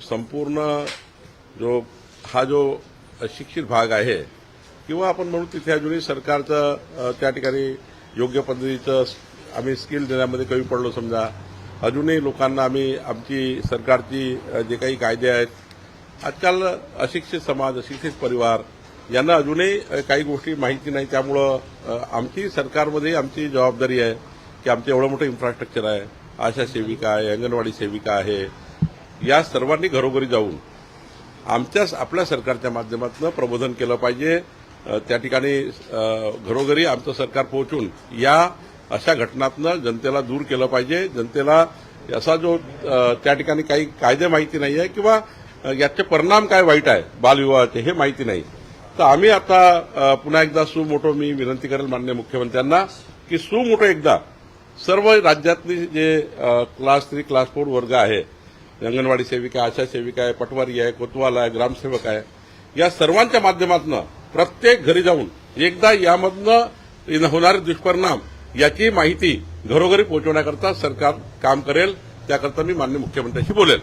संपूर्ण जो हा जो अशिक्षित भाग आहे किंवा आपण म्हणू तिथे अजूनही सरकारचं त्या ठिकाणी योग्य पद्धतीचं आम्ही स्किल देण्यामध्ये कमी पडलो समजा. अजूनही लोकांना आम्ही आमची सरकारची जे काही कायदे आहेत आजकाल अशिक्षित समाज अशिक्षित परिवार यांना अजूनही काही गोष्टी माहिती नाही. त्यामुळं आमची सरकारमध्ये आमची जबाबदारी आहे की आमचं एवढं मोठं इन्फ्रास्ट्रक्चर आहे. आशा सेविका आहे अंगणवाडी सेविका आहे या सर्वांनी घरोघरी जाऊन आमच्या आपल्या सरकारच्या माध्यमातून प्रबोधन केलं पाहिजे. त्या ठिकाणी घरोघरी आमचं सरकार पोहोचून या अशा घटनातनं जनतेला दूर केलं पाहिजे. जनतेला असा जो त्या ठिकाणी काही कायदे माहिती नाही आहे किंवा याचे परिणाम काय वाईट आहे बालविवाहाचे हे माहिती नाही. तर आम्ही आता पुन्हा एकदा सुमोठो मी विनंती करेल मान्य मुख्यमंत्र्यांना की सुमोठो एकदा सर्व राज्यातली जे क्लास थ्री क्लास फोर वर्ग आहे अंगणवाडी सेविका आशा सेविका आहे पटवारी आहे कोतवाल आहे ग्रामसेवक आहे. या सर्वांच्या माध्यमातून प्रत्येक घरी जाऊन एकदा यामधनं होणारे दुष्परिणाम याची माहिती घरोघरी पोहोचवण्याकरता सरकार काम करेल. त्याकरता मी मान्य मुख्यमंत्र्यांशी बोलेल.